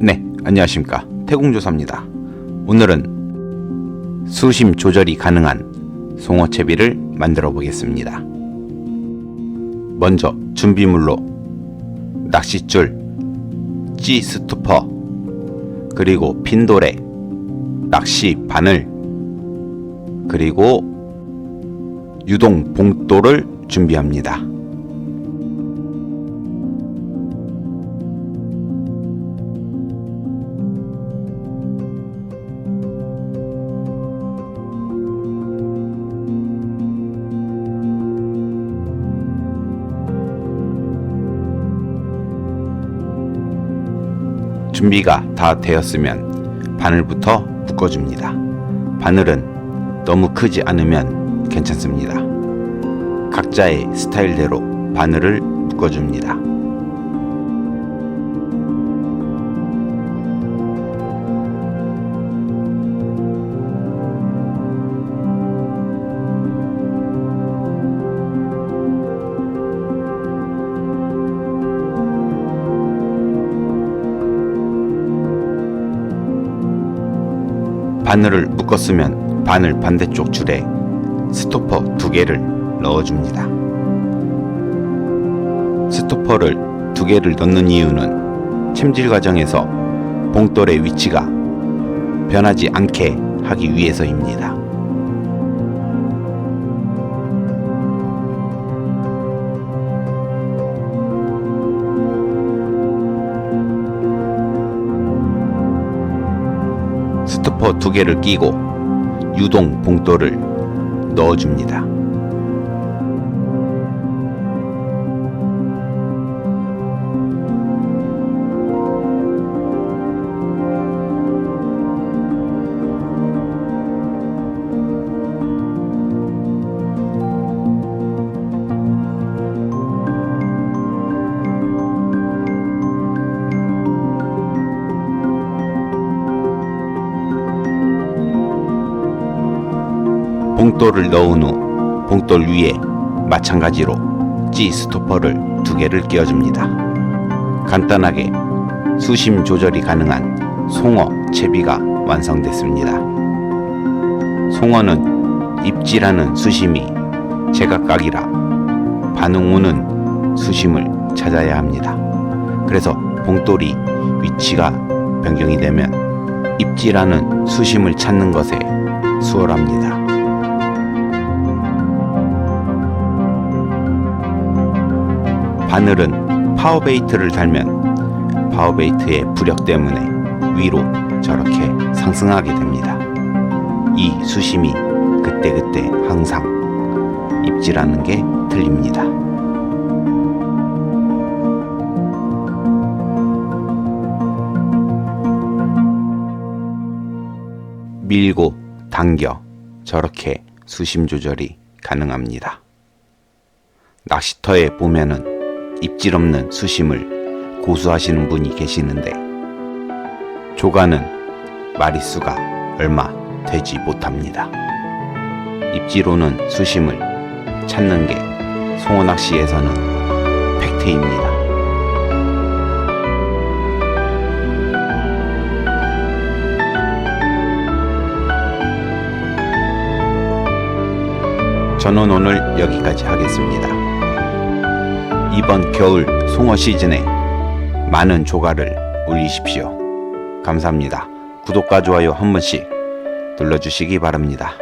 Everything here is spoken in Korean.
네, 안녕하십니까. 태공조사입니다. 오늘은 수심 조절이 가능한 송어채비를 만들어 보겠습니다. 먼저 준비물로 낚싯줄, 찌 스투퍼, 그리고 핀도레, 낚시 바늘, 그리고 유동 봉돌을 준비합니다. 준비가 다 되었으면 바늘부터 묶어줍니다. 바늘은 너무 크지 않으면 괜찮습니다. 각자의 스타일대로 바늘을 묶어줍니다. 바늘을 묶었으면 바늘 반대쪽 줄에 스토퍼 두 개를 넣어줍니다. 스토퍼를 두 개를 넣는 이유는 챔질 과정에서 봉돌의 위치가 변하지 않게 하기 위해서입니다. 스토퍼 두 개를 끼고 유동 봉돌을 넣어줍니다. 봉돌을 넣은 후 봉돌 위에 마찬가지로 찌 스토퍼를 두 개를 끼워줍니다. 간단하게 수심 조절이 가능한 송어 채비가 완성됐습니다. 송어는 입질하는 수심이 제각각이라 반응 후는 수심을 찾아야 합니다. 그래서 봉돌이 위치가 변경이 되면 입질하는 수심을 찾는 것에 수월합니다. 바늘은 파워베이트를 달면 파워베이트의 부력 때문에 위로 저렇게 상승하게 됩니다. 이 수심이 그때그때 항상 입질하는 게 틀립니다. 밀고 당겨 저렇게 수심 조절이 가능합니다. 낚시터에 보면은 입질 없는 수심을 고수하시는 분이 계시는데 조가는 마리수가 얼마 되지 못합니다. 입질 오는 수심을 찾는 게 송어 낚시에서는 팩트입니다. 저는 오늘 여기까지 하겠습니다. 이번 겨울 송어 시즌에 많은 조가를 올리십시오. 감사합니다. 구독과 좋아요 한 번씩 눌러주시기 바랍니다.